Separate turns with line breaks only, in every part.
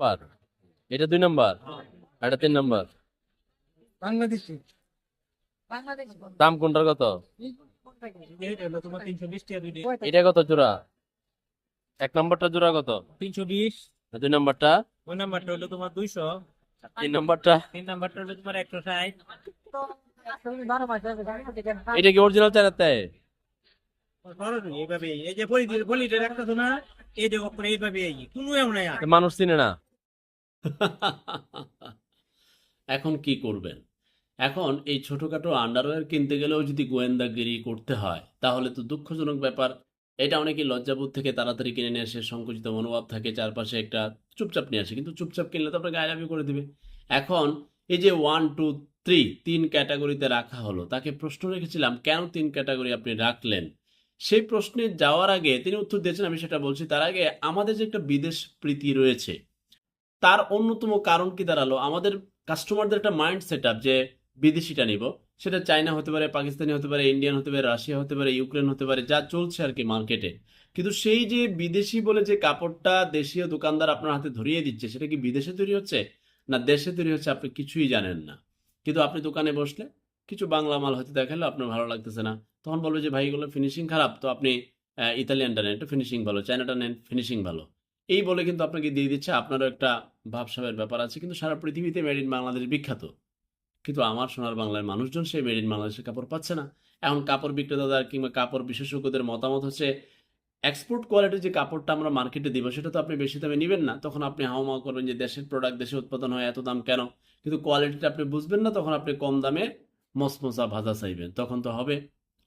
পার এটা দুই নাম্বার। এটা তিন নাম্বার।
বাংলাদেশি।
দাম কোনটার কত?
এটা হলো তোমার তিনশো বিশ টাকা দুইটি
এটা কত জোড়া? এক নম্বরটা জোড়া কত?
তিনশো বিশ।
দুই নাম্বারটা?
ওই নাম্বারটা হলো তোমার দুইশো।
তিন নাম্বারটা?
তিন নাম্বারটা হলো তোমার একশো ষাট।
এটা কি অরিজিনাল চায়নাতে
এইভাবে এই যে বলি বলিটা রাখতেছো না এই যে এইভাবে কোনো এমন
মানুষ চিনে না।
এখন কি করবেন? এখন এই ছোটখাটো আন্ডারওয়্যার কিনতে গেলেও যদি গোয়েন্দাগিরি করতে হয়, তাহলে তো দুঃখজনক ব্যাপার। এটা অনেকে লজ্জাবোধ থেকে তাড়াতাড়ি কিনে নিয়ে আসে, সংকুচিত মনোভাব থাকে, চারপাশে একটা চুপচাপ নিয়ে আসে, কিন্তু চুপচাপ কিনলে তো আপনাকে আইলাভি করে দিবে। এখন এই যে ওয়ান টু থ্রি তিন ক্যাটাগরিতে রাখা হলো, তাকে প্রশ্ন রেখেছিলাম, কেন তিন ক্যাটাগরি আপনি রাখলেন? সেই প্রশ্নে যাওয়ার আগে তিনি উত্তর দিয়েছেন, আমি সেটা বলছি। তার আগে আমাদের যে একটা বিদেশ প্রীতি রয়েছে তার অন্যতম কারণ কি দাঁড়াল? আমাদের কাস্টমারদের একটা মাইন্ড সেট আপ যে বিদেশিটা নিব। সেটা চায়না হতে পারে, পাকিস্তানি হতে পারে ইন্ডিয়ান হতে পারে রাশিয়া হতে পারে ইউক্রেন হতে পারে, যা চলছে আর কি মার্কেটে কিন্তু সেই যে বিদেশি বলে যে কাপড়টা দেশীয় দোকানদার আপনার হাতে ধরিয়ে দিচ্ছে, সেটা কি বিদেশে তৈরি হচ্ছে? না দেশে তৈরি হচ্ছে আপনি কিছুই জানেন না। কিন্তু আপনি দোকানে বসলে কিছু বাংলা মাল হয়তো দেখালে, আপনার ভালো লাগতেছে না। তখন বলবে যে, ভাই, এগুলো ফিনিশিং খারাপ। তো আপনি ইতালিয়ানটা নেন, একটু ফিনিশিং ভালো চায়নাটা নেন ফিনিশিং ভালো। এই বলে কিন্তু আপনাকে দিয়ে দিচ্ছে, আপনারও একটা ভাবসাবের ব্যাপার আছে। কিন্তু সারা পৃথিবীতে মেড ইন বাংলাদেশ বিখ্যাত। কিন্তু আমার সোনার বাংলার মানুষজন সেই মেড ইন বাংলাদেশের কাপড় পাচ্ছে না। এখন কাপড় বিক্রেতাদের কিংবা কাপড় বিশেষজ্ঞদের মতামত হচ্ছে এক্সপোর্ট কোয়ালিটির যে কাপড়টা আমরা মার্কেটে দিব, সেটা তো আপনি বেশি দামে নেবেন না। তখন আপনি হাওয়া করবেন যে দেশের প্রোডাক্ট দেশে উৎপাদন হয় এত দাম কেন? কিন্তু কোয়ালিটিটা আপনি বুঝবেন না, তখন আপনি কম দামে মসমসা ভাজা চাইবেন। তখন তো হবে,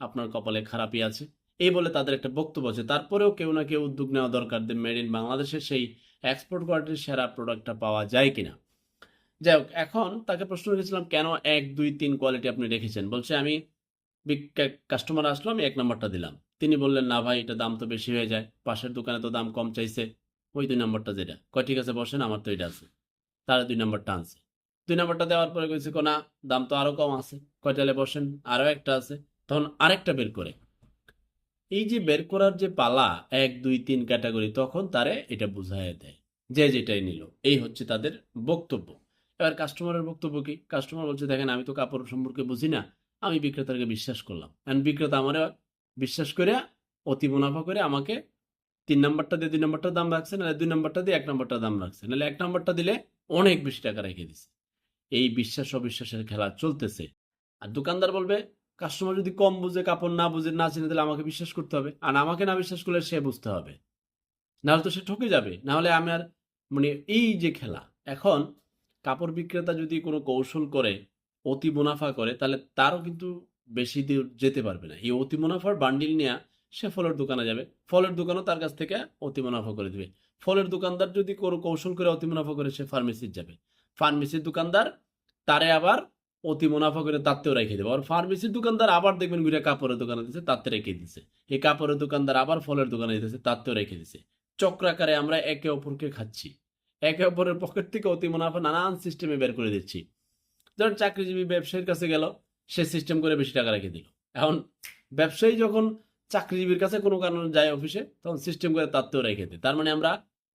আপনার কপালে খারাপই আছে। এই বলে তাদের একটা বক্তব্য আছে। তারপরেও কেউ না কেউ উদ্যোগ নেওয়া দরকার যে মেড ইন বাংলাদেশের সেই এক্সপোর্ট কোয়ালিটির সেরা প্রোডাক্টটা পাওয়া যায় কিনা। যাই হোক, এখন তাকে প্রশ্ন রেখেছিলাম, কেন এক, দুই, তিন কোয়ালিটি আপনি রেখেছেন? বলছে, আমি কাস্টমার আসলো, আমি এক নম্বরটা দিলাম। তিনি বললেন, না ভাই, এটা দাম তো বেশি হয়ে যায়। পাশের দোকানে তো দাম কম চাইছে। ওই দুই নম্বরটা যেটা। কয়, ঠিক আছে, বসেন, আমার তো এটা আছে। তারা দুই নম্বরটা আনছে। দুই নম্বরটা দেওয়ার পরে কইছে না, দাম তো আরও কম আছে। কয়টালে বসেন আরও একটা আছে। তখন আরেকটা বের করে। এই যে বের করার যে পালা, এক, দুই, তিন ক্যাটাগরি, তখন তারে এটা বুঝাইয়া দেয়। যে যেটাই নিল, এই হচ্ছে তাদের বক্তব্য। এবার কাস্টমারের বক্তব্য কি? কাস্টমার বলছে, দেখেন, আমি তো কাপড় সম্পর্কে বুঝি না। আমি বিক্রেতাকে বিশ্বাস করলাম। এন্ড বিক্রেতা আমার বিশ্বাস করে অতি মুনাফা করে আমাকে তিন নাম্বারটা দিয়ে দুই নাম্বারটা দাম রাখছে, নাহলে দুই নাম্বারটা দিয়ে এক নাম্বারটা দাম রাখছে। নাহলে এক নাম্বারটা দিলে অনেক বেশি টাকা রেখে দিছে। এই বিশ্বাস অবিশ্বাসের খেলা চলতেছে। আর দোকানদার বলবে কাস্টমার যদি কম বুঝে, কাপড় না বুঝে, না চিনে, তাহলে আমাকে বিশ্বাস করতে হবে। আর আমাকে না বিশ্বাস করলে সে বুঝতে হবে। নাহলে তো সে ঠকে যাবে। নাহলে আমার মানে এই যে খেলা, এখন কাপড় বিক্রেতা যদি কোনো কৌশল করে, অতি মুনাফা করে, তাহলে তারও কিন্তু বেশি দূর যেতে পারবে না। এই অতি মুনাফার বান্ডিল নেওয়া সে ফলের দোকানে যাবে। ফলের দোকানও তার কাছ থেকে অতি মুনাফা করে দেবে। ফলের দোকানদার যদি কোনো কৌশল করে অতি মুনাফা করে, সে ফার্মেসির যাবে। ফার্মেসির দোকানদার, তারে আবার অতি মুনাফা করে তাতেও রেখে দেবে। আর ফার্মেসির দোকানদার আবার দেখবেন ঘুরে কাপড়ের দোকানে দিচ্ছে তাতে রেখে দিচ্ছে এই কাপড়ের দোকানদার আবার ফলের দোকানে দিতেছে তাতেও রেখে দিচ্ছে চক্রাকারে আমরা একে অপরকে খাচ্ছি। একে অপরের পকেট থেকে অতি মুনাফা নানান সিস্টেমে বের করে দিচ্ছি। ধরেন চাকরিজীবী ব্যবসায়ীর কাছে গেল, সে সিস্টেম করে বেশি টাকা রেখে দিল। এখন ব্যবসায়ী যখন চাকরিজীবীর কাছে কোনো কারণে যায় অফিসে, তখন সিস্টেম করে তাতেও রেখে দেয়। তার মানে আমরা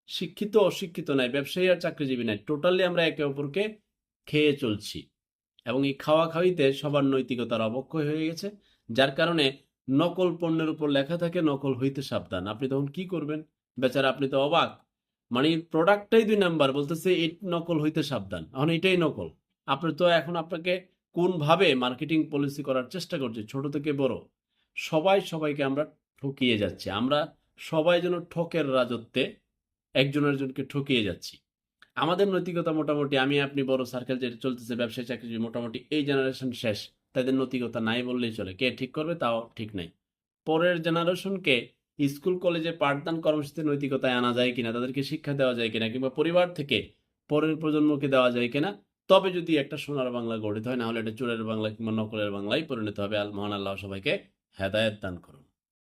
শিক্ষিত অশিক্ষিত নাই ব্যবসায়ী আর চাকরিজীবী নাই টোটালি আমরা একে অপরকে খেয়ে চলছি। এবং এই খাওয়া খাওয়িতে সবার নৈতিকতার অবক্ষয় হয়ে গেছে, যার কারণে নকল পণ্যের উপর লেখা থাকে নকল হইতে সাবধান। আপনি তখন কি করবেন? বেচারা, আপনি তো অবাক। মানে প্রোডাক্টটাই দুই নাম্বার, বলতেছে এই নকল হইতে সাবধান। এখন এটাই নকল। আপনি তো এখন আপনাকে কোনভাবে মার্কেটিং পলিসি করার চেষ্টা করছে, ছোট থেকে বড়। সবাই সবাইকে আমরা ঠকিয়ে যাচ্ছি। আমরা সবাই যেন ঠকের রাজত্বে একজন একজনকে ঠকিয়ে যাচ্ছি। আমাদের নৈতিকতা মোটামুটি, আমি, আপনি বড় সার্কেল যেটা চলতেছে, ব্যবসায়ী চাকরি মোটামুটি এই জেনারেশন শেষ। তাদের নৈতিকতা নাই বললেই চলে। কে ঠিক করবে, তাও ঠিক নাই। পরের জেনারেশনকে স্কুল কলেজে পাঠদান কর্মসূচিতে নৈতিকতায় আনা যায় কিনা, তাদেরকে শিক্ষা দেওয়া যায় কিনা, কিংবা পরিবার থেকে পরের প্রজন্মকে দেওয়া যায় কিনা, তবে যদি একটা সোনার বাংলা গঠিত হয় না হলে এটা চোরের বাংলা কিংবা নকলের বাংলায় পরিণত হবে। আল মহান আল্লাহ সবাইকে হেদায়ত দান করুন।